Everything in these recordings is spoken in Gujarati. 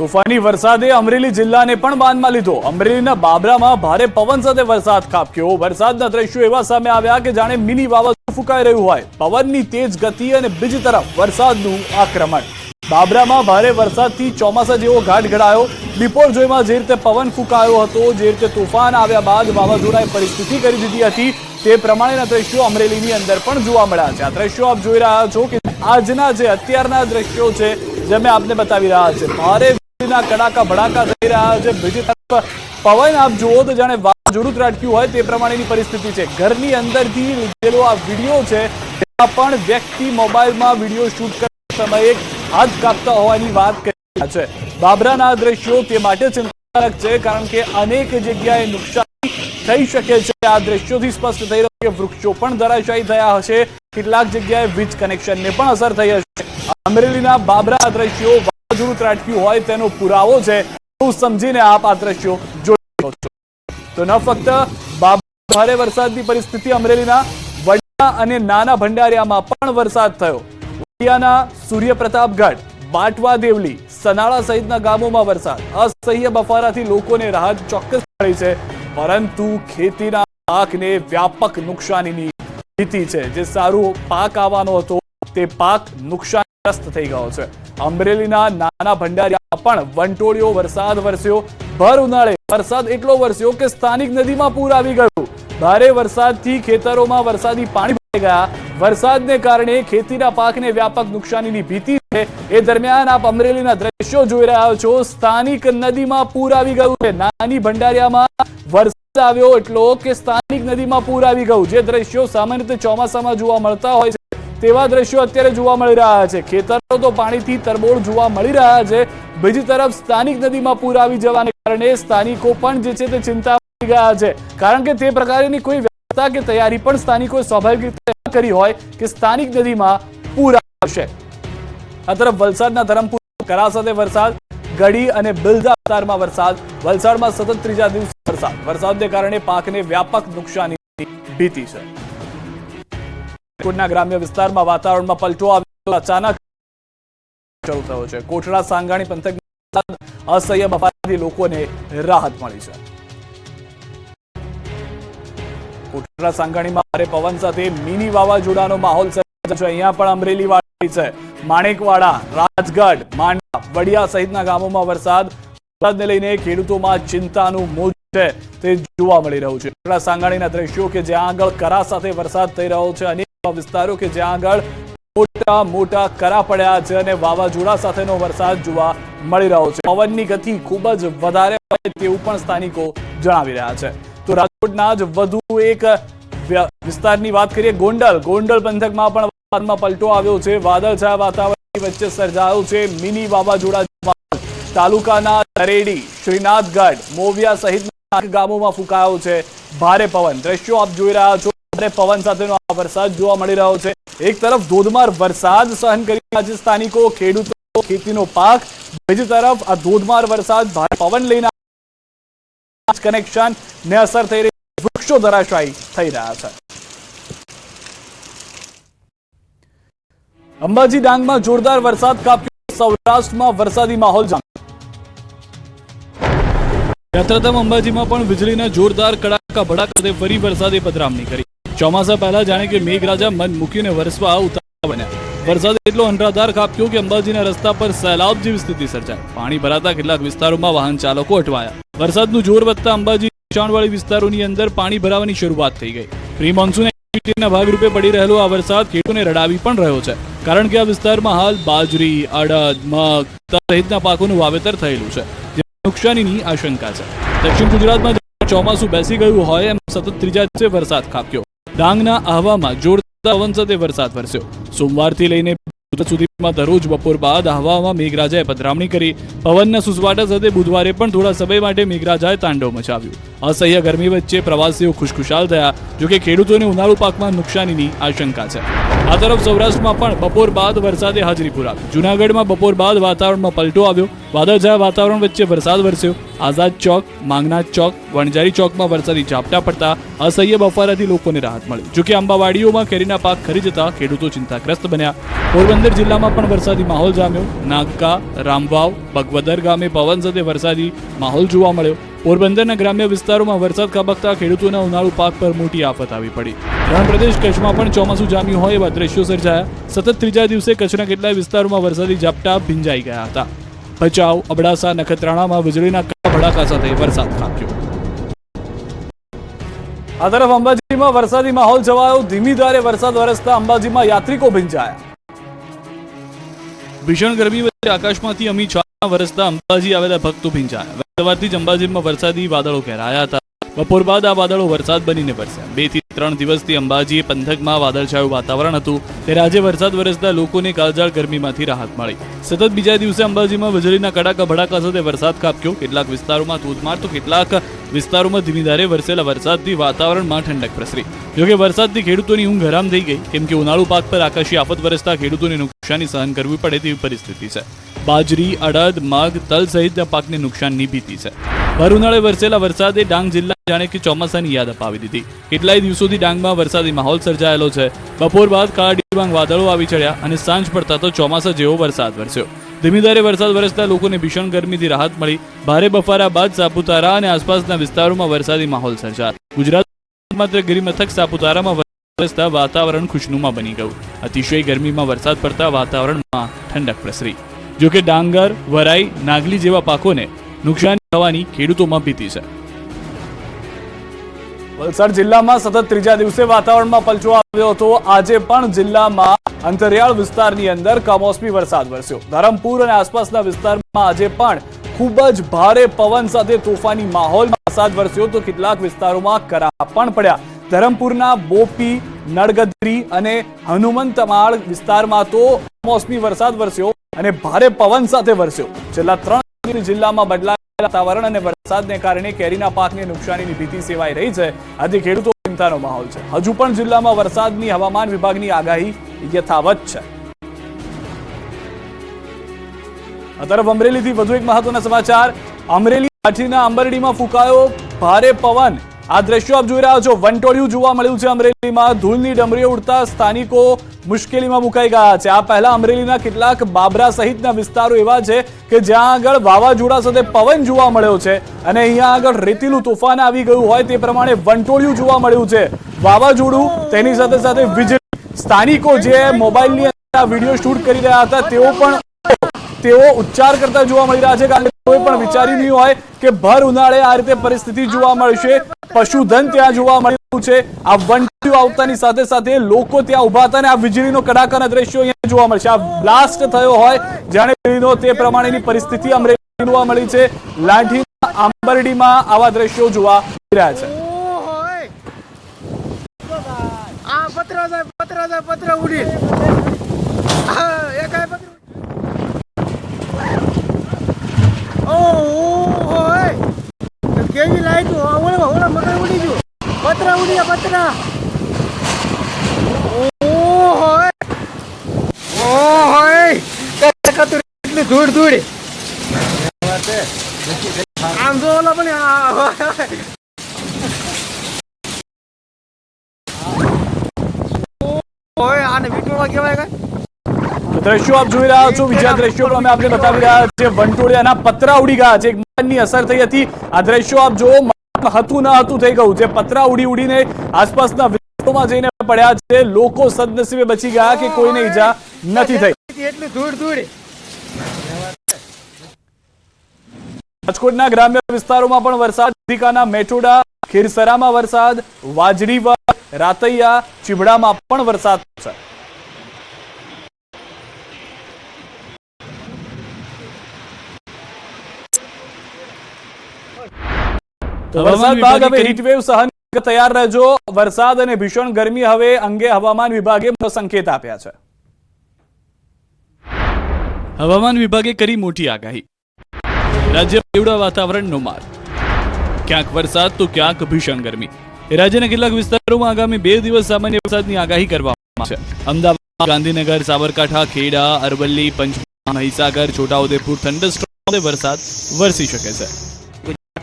તોફાની વરસાદે અમરેલી જિલ્લાને પણ બાંધમાં લીધો. અમરેલીના બાબરામાં ભારે પવન સાથે વરસાદ ખાબક્યો. વરસાદના દ્રશ્યો એવા સામે આવ્યા કે જાણે મિની વાવાઝોડું ફૂંકાઈ રહ્યું હોય. પવનની તેજ ગતિ અને બીજી તરફ વરસાદનું આક્રમણ. બાબરામાં ભારે વરસાદથી ચોમાસા જેવો ઘાટ ઘડાયો. બિપોરજોયમાં જે રીતે પવન ફૂંકાયો હતો, જે રીતે તોફાન આવ્યા બાદ વાવાઝોડાએ પરિસ્થિતિ કરી દીધી હતી, તે પ્રમાણેના દ્રશ્યો અમરેલીની અંદર પણ જોવા મળ્યા છે. આ દ્રશ્યો આપ જોઈ રહ્યા છો કે આજના જે અત્યારના દ્રશ્યો છે જે મેં આપને બતાવી રહ્યા છે, ભારે વીજળીના કડાકા ભડાકા થઈ રહ્યા છે. બીજી તરફ પવન, આપ જુઓ તો જાણે વાવાઝોડું રાટક્યું હોય તે પ્રમાણેની પરિસ્થિતિ છે. ઘરની અંદરથી લીધેલો આ વીડિયો છે, તેમાં પણ વ્યક્તિ મોબાઈલમાં વીડિયો શૂટ કરતા સમયે હાથ કાપતા હોવાની વાત કરી રહ્યા છે. બાબરાના દ્રશ્યો તે માટે ચિંતાજનક છે, કારણ કે અનેક જગ્યાએ નુકસાન થઈ શકે છે. આ દ્રશ્યોથી સ્પષ્ટ થઈ રહ્યું કે વૃક્ષો પણ ધરાશાયી થયા હશે. કેટલાક જગ્યાએ વીજ કનેક્શનને પણ અસર થઈ હશે. અમરેલીના બાબરા દ્રશ્યો વાવાઝોડું ત્રાટક્યું હોય તેનો પુરાવો છે એવું સમજીને આપ આ દ્રશ્યો જોઈ શકો છો. તો ન ફક્ત ભારે વરસાદની પરિસ્થિતિ અમરેલીના વડિયા અને નાના ભંડારિયામાં પણ વરસાદ થયો. વડિયાના સૂર્યપ્રતાપગઢ બાટવા દેવલી, સનાળા સહિતના ગામોમાં વરસાદ. અસહ્ય બફારાથી લોકોને રાહત ચોક્કસ મળી છે, પરંતુ ખેતીના પાકને વ્યાપક નુકસાનીની સ્થિતિ છે. જે સારું પાક આવવાનો હતો, તે પાક નુકસાનગ્રસ્ત થઈ ગયો છે. અમરેલીના નાના ભંડારીયા પણ વંટોળિયો વરસાદ વરસ્યો. ભર ઉનાળે વરસાદ એટલો વરસ્યો કે સ્થાનિક નદીમાં પૂર આવી ગયું. ભારે વરસાદથી ખેતરોમાં વરસાદી પાણી ભરાઈ ગયા. વરસાદને કારણે ખેતીના પાકને વ્યાપક નુકસાનીની ભીતિ છે. એ દરમિયાન આપ અમરેલીના દ્રશ્યો જોઈ રહ્યા છો. સ્થાનિક નદીમાં પૂર આવી ગયું છે. નાની ભંડારિયામાં વરસાદ આવ્યો એટલો કે સ્થાનિક નદીમાં પૂર આવી ગયું. જે દ્રશ્યો સામાન્ય રીતે ચોમાસામાં જોવા મળતા હોય છે. તેવા દ્રશ્યો અત્યારે જોવા મળી રહ્યા છે. ખેતરો તો પાણીથી તરબોળ જોવા મળી રહ્યા છે. બીજી તરફ સ્થાનિક નદીમાં પૂર આવી જવાને કારણે સ્થાનિકો પણ જે છે તે ચિંતા ગયા છે. કારણ કે તે પ્રકારની કોઈ વ્યવસ્થા કે તૈયારી પણ સ્થાનિકોએ સ્વાભાવિક રીતે કરી હોય કે સ્થાનિક નદીમાં પૂર આવશે. આ તરફ વલસાડના ધરમપુર, કરા સાથે વરસાદ, ગઢી અને બિલદા વિસ્તારમાં વરસાદ. વલસાડમાં સતત ત્રીજા દિવસે વરસાદ. વરસાદને કારણે પાકને વ્યાપક નુકસાનીની ભીતિ છે. રાજકોટના ગ્રામ્ય વિસ્તારમાં વાતાવરણમાં પલટો આવ્યો. અચાનક શરૂ થયો છે. કોટડા સાંગાણી પંથક અસહ્ય બફાથી લોકોને રાહત મળી છે. કોટડા સાંગાણીમાં ભારે પવન સાથે મિની વાવાઝોડાનો માહોલ સર્જાયો છે. અહીંયા પણ અમરેલી વાળી છે. માણેકવાડા, રાજગઢ માંડા વડિયા સહિતના ગામોમાં વરસાદ. વરસાદને લઈને ખેડૂતોમાં ચિંતાનું મોજ છે. તે જોવા મળી રહ્યું છે. સાંગાણીના દ્રશ્યો કે જ્યાં આગળ કરા સાથે વરસાદ થઈ રહ્યો છે વિસ્તારો કે જ્યાં આગળ મોટા મોટા કરા પડ્યા છે અને વાવાઝોડા સાથેનો વરસાદ જોવા મળી રહ્યો છે. પવનની ગતિ ખૂબ જ વધારે હોય તેવું પણ સ્થાનિકો જણાવી રહ્યા છે. તો રાજકોટના જ વધુ એક વિસ્તારની વાત કરીએ, ગોંડલ. ગોંડલ પંથકમાં પણ વરસાદમાં પલટો આવ્યો છે. વાદળછાયા વાતાવરણની વચ્ચે સર્જાયો છે મિની વાવાઝોડા તાલુકાના તરેડી, શ્રીનાથગઢ, મોવિયા સહિત ગામોમાં ફૂંકાયો છે ભારે પવન. દ્રશ્યો આપ જોઈ રહ્યા છો. ભારે પવન સાથેનો આ વરસાદ જોવા મળી રહ્યો છે. એક તરફ ધોધમાર વરસાદ સહન કરી રહ્યા સ્થાનિકો, ખેડૂતો, ખેતીનો પાક. બીજી તરફ આ ધોધમાર વરસાદ ભારે પવન લઈને કનેક્શન ને અસર થઈ રહી વૃક્ષો ધરાશાયી થઈ રહ્યા છે. અંબાજી ડાંગમાં જોરદાર વરસાદ કાપ્યો સૌરાષ્ટ્રમાં વરસાદી માહોલ જામ્યો. યાત્રાધામ અંબાજીમાં પણ વીજળીના જોરદાર કડાકા ભડાકા સાથે ફરી વરસાદે પધરામણી કરી. ચોમાસા પહેલા જાણે કે મેઘરાજા મન મૂકીને વરસવા ઉતાવળા બન્યા. વરસાદ એટલો અંધાધાર કાપ્યો કે અંબાજીના રસ્તા પર સૈલાબ જેવી સ્થિતિ સર્જાઈ. પાણી ભરાતા કેટલાક વિસ્તારોમાં વાહન ચાલકો અટવાયા. વરસાદનું જોર વધતા અંબાજી નીચાણવાળી વિસ્તારોની અંદર પાણી ભરાવાની શરૂઆત થઈ ગઈ. પ્રી મોન્સૂન એક્ટિવિટીના ભાગરૂપે પડી રહેલો આ વરસાદ ખેડૂતોને રડાવી પણ રહ્યો છે. કારણ કે આ વિસ્તારમાં હાલ બાજરી, અડદ, મગ સહિતના પાકોનું વાવેતર થયેલું છે. નુકસાનીની આશંકા છે. દક્ષિણ ગુજરાતમાં ચોમાસું બેસી ગયું હોય એમ સતત ત્રીજા દિવસે વરસાદ ખાબક્યો. ડાંગના આહવામાં જોરદાર પવન સાથે વરસાદ વરસ્યો. સોમવારથી લઈને સુધીમાં દરરોજ બપોર બાદ આહવામાં મેઘરાજાએ પધરામણી કરી. પવનના સુસવાટા સાથે બુધવારે પણ થોડા સમય માટે મેઘરાજાએ તાંડવ મચાવ્યું. અસહ્ય ગરમી વચ્ચે પ્રવાસીઓ ખુશખુશાલ થયા, જોકે ખેડૂતોને ઉનાળુ પાકમાં નુકસાનીની આશંકા છે. આ તરફ સૌરાષ્ટ્રમાં પણ બપોર બાદ વરસાદે હાજરી પુરાવી. જૂનાગઢમાં બપોર બાદ વાતાવરણમાં પલટો આવ્યો. વાદળછાયા વાતાવરણ વચ્ચે વરસાદ વરસ્યો. આઝાદ ચોક માંગનાથ ચોક, વણઝારી ચોકમાં વરસાદી ઝાપટા પડતા અસહ્ય બફારાથી લોકોને રાહત મળી. જોકે આંબાવાડીઓમાં કેરીના પાક ખરી જતા ખેડૂતો ચિંતાગ્રસ્ત બન્યા. પોરબંદર જિલ્લામાં પણ વરસાદી માહોલ જામ્યો. નાગકા, રામવાવ, બગવદર ગામે પવન સાથે વરસાદી માહોલ જોવા મળ્યો. પોરબંદરના ગ્રામ્ય વિસ્તારોમાં વરસાદ ખાબકતા ખેડૂતોના ઉનાળુ પાક પર મોટી આફત આવી પડી. રણ પ્રદેશ કચ્છમાં પણ ચોમાસું જામ્યું હોય એવા દ્રશ્યો સર્જાયા. સતત ત્રીજા દિવસે કચ્છના કેટલાય વિસ્તારોમાં વરસાદી ઝાપટા ભીંજાઈ ગયા હતા. ભચાઉ, અબડાસા, નખત્રાણામાં વીજળીના ભડાકા સાથે વરસાદ ખાબક્યો આ તરફ અંબાજીમાં વરસાદી માહોલ છવાયો. ધીમી ધારે વરસાદ વરસતા અંબાજીમાં યાત્રિકો ભીંજાયા. ભીષણ ગરમી વચ્ચે આકાશમાંથી અમી છાયા વરસતા અંબાજી આવેલા ભક્તો ભીંજાયા. સવારથી જ અંબાજીમાં વરસાદી વાદળો ઘેરાયા હતા. બપોર બાદ આ વાદળો વરસાદ બનીને વરસ્યા. બેથી ત્રણ દિવસથી અંબાજી પંથકમાં વાદળછાયું વાતાવરણ હતું. ત્યારે આજે વરસાદ વરસતા લોકોને કાળજાળ ગરમીમાંથી રાહત મળી. સતત બીજા દિવસે અંબાજીમાં વીજળીના કડાકા ભડાકા સાથે વરસાદ કાપ્યો કેટલાક વિસ્તારોમાં ધોધમાર તો કેટલાક વિસ્તારોમાં ધીમીધારે વરસેલા વરસાદથી વાતાવરણમાં ઠંડક પ્રસરી. જોકે વરસાદથી ખેડૂતોની ઊંઘ હરામ થઈ ગઈ. કેમ કે ઉનાળુ પાક પર આકાશી આફત વરસતા ખેડૂતોને નુકસાની સહન કરવી પડે તેવી પરિસ્થિતિ છે. બાજરી, અડદ, મગ, તલ સહિતના પાકને નુકસાનની ભીતિ છે. ભર ઉનાળે વરસેલા વરસાદે ડાંગ જિલ્લા જાણે કે ચોમાસાની યાદ અપાવી દીધી. કેટલાય દિવસોથી ડાંગમાં વરસાદી માહોલ સર્જાયેલો છે. બપોર બાદ કાળા ડિબાંગ વાદળો આવી ચડ્યા અને સાંજ પડતા તો ચોમાસા જેવો વરસાદ વરસ્યો. ધીમી વરસાદ વરસતા લોકોને ભીષણ ગરમીથી રાહત મળી. ભારે બફારા બાદ સાપુતારા અને આસપાસના વિસ્તારોમાં વરસાદી માહોલ સર્જાયો. ગુજરાત માત્ર ગિરિમથક સાપુતારામાં વરસતા વાતાવરણ ખુશનુમા બની ગયું. અતિશય ગરમીમાં વરસાદ પડતા વાતાવરણમાં ઠંડક પ્રસરી. જોકે ડાંગર, વરાઈ, નાગલી જેવા પાકોને નુકસાન થવાની ખેડૂતોમાં ભીતિ છે. વલસાડ જિલ્લામાં સતત ત્રીજા દિવસે વાતાવરણમાં પલચો આવ્યો હતો. આજે પણ જિલ્લામાં અંતરિયાળ વિસ્તારની અંદર કમોસમી વરસાદ વરસ્યો. ધરમપુર અને આસપાસના વિસ્તારમાં આજે પણ ખૂબ જ ભારે પવન સાથે તોફાની માહોલમાં વરસાદ વરસ્યો તો કેટલાક વિસ્તારોમાં કરા પણ પડ્યા. ધરમપુરના બોપી નળગદરી અને હનુમંતમાળ વિસ્તારમાં તો કમોસમી વરસાદ વરસ્યો અને ભારે પવન સાથે વરસ્યો. છેલ્લા ત્રણ જિલ્લામાં બદલાયેલા વાતાવરણ અને વરસાદને કારણે કેરીના પાકને નુકસાનીની ભીતિ સેવાઈ રહી છે. આજે ખેડૂતો ચિંતાનો માહોલ છે. હજુ પણ જિલ્લામાં વરસાદની હવામાન વિભાગની આગાહી યથાવત છે. તરફ અમરેલીથી વધુ એક મહત્વના સમાચાર. અમરેલી કાઠીના અંબરડીમાં ફૂંકાયો ભારે પવન. આ દ્રશ્યો આપ જોઈ રહ્યા છો. વંટોળિયું જોવા મળ્યું છે અમરેલીમાં. ધૂળની ડમરીઓ ઉડતા સ્થાનિકો મુશ્કેલીમાં મુકાઈ ગયા છે. આ પહેલા અમરેલીના કેટલાક બાબરા સહિતના વિસ્તારો એવા છે કે જ્યાં આગળ વાવાઝોડા સાથે પવન જોવા મળ્યો છે અને અહીંયા આગળ રેતીલું તોફાન આવી ગયું હોય તે પ્રમાણે વંટોળિયું જોવા મળ્યું છે. વાવાઝોડું તેની સાથે સાથે વીજળી. સ્થાનિકો જે મોબાઈલની અંદર વીડિયો શૂટ કરી રહ્યા હતા, તેઓ પણ તેઓ ઉચ્ચાર કરતા જોવા મળી રહ્યા છે, કારણ કે કોઈ પણ વિચાર્યું નહીં હોય કે ભર ઉનાળે આ રીતે પરિસ્થિતિ જોવા મળશે. પશુધન ત્યાં જોવા મળ્યું છે. આ વંટીઓ આવતાની સાથે સાથે લોકો ત્યાં ઊભા હતા અને આ વીજળીનો કડાકાના દ્રશ્યો અહીંયા જોવા મળશે. આ બ્લાસ્ટ થયો હોય જાણે તે પ્રમાણેની પરિસ્થિતિ અમરેલી જોવા મળી છે. લાઠી આંબરડીમાં આવા દ્રશ્યો જોવા મળી રહ્યા છે, પત્ર પત્ર પતરા ઉડી. હા એક આ પતરું ઓહોય. કેવી લાઈટ ઓળવા ઓળા મકર ઉડી ગયું પતરા ઉડી ગયા પતરા કતું એટલી ધૂળ ધૂળ આમ જો ઓલા પણ ઓય, આને વિટોળા કહેવાય કઈ દ્રશ્યો આપ જોઈ રહ્યા છો બીજા દ્રશ્યો પણ અમે આપને બતાવી રહ્યા છે વંટોળિયાના પતરા ઉડી ગયા છે. એક મકાનની અસર થઈ હતી. આ દ્રશ્યો આપ જો હતું ન હતું થઈ ગયું. જે પતરા ઉડી ઉડીને આસપાસના વિસ્તારોમાં જઈને પડ્યા છે. લોકો સદનસીબે બચી ગયા કે કોઈને ઈજા નથી થઈ. એટલી ધૂળ ધૂળ રાજકોટના ગ્રામ્ય વિસ્તારોમાં પણ વરસાદ. અધિકાના મેટોડા ખીરસરામાં વરસાદ. વાજડીવા રાતૈયા ચીબડામાં પણ વરસાદ છે. વરસાદ બાદ હવે હીટવેવ સહન તૈયાર રહેજો. વરસાદ અને ભીષણ ગરમી હવે અંગે હવામાન વિભાગે સંકેત આપ્યા છે. હવામાન વિભાગે કરી મોટી આગાહી. રાજ્ય એવડા વાતાવરણનો માર. ક્યાંક વરસાદ તો ક્યાંક ભીષણ ગરમી. રાજ્યના કેટલાક વિસ્તારોમાં આગામી બે દિવસ સામાન્ય વરસાદની આગાહી કરવામાં છે. અમદાવાદ ગાંધીનગર સાબરકાંઠા ખેડા અરવલ્લી પંચમહાલ મહીસાગર છોટાઉદેપુર થંડરસ્ટોમ સાથે વરસાદ વરસી શકે છે.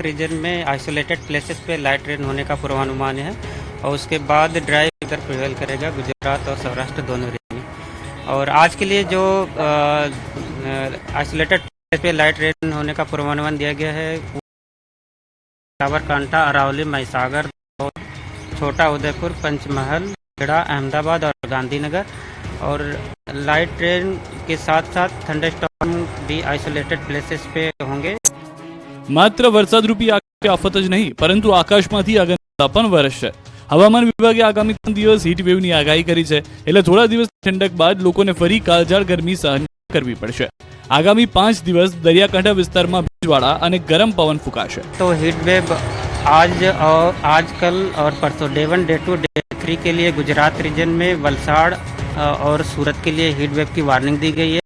गुजरात रीजन में आइसोलेटेड प्लेसेस पे लाइट रेन होने का पूर्वानुमान है और उसके बाद ड्राई वेदर प्रिवेल करेगा गुजरात और सौराष्ट्र दोनों रीजन में। और आज के लिए जो आइसोलेटेड प्लेस पे लाइट रेन होने का पूर्वानुमान दिया गया है साबरकांठा, अरावली, महिसागर छोटा उदयपुर, पंचमहल, खेड़ा, अहमदाबाद और गांधीनगर। और लाइट ट्रेन के साथ साथ थंडरस्टॉर्म भी आइसोलेटेड प्लेसेस पे होंगे। માત્ર વરસાદરૂપી આ આફત જ નહીં પરંતુ આકાશમાંથી આગળ પણ વરસશે હવામાન વિભાગે આગામી ત્રણ દિવસ હીટ વેવની આગાહી કરી છે એટલે થોડા દિવસ ઠંડક બાદ લોકોને ફરી કાળઝાળ ગરમી સહન કરવી પડશે આગામી પાંચ દિવસ દરિયાકાંઠા વિસ્તારમાં ભેજવાળા અને ગરમ પવન ફૂંકાશે तो हीट वेव आज और आज कल और परसों day one day two day three के लिए गुजरात रीजन में वलसाड़ अ, और सूरत के लिए हीट वेव की वार्निंग दी गई है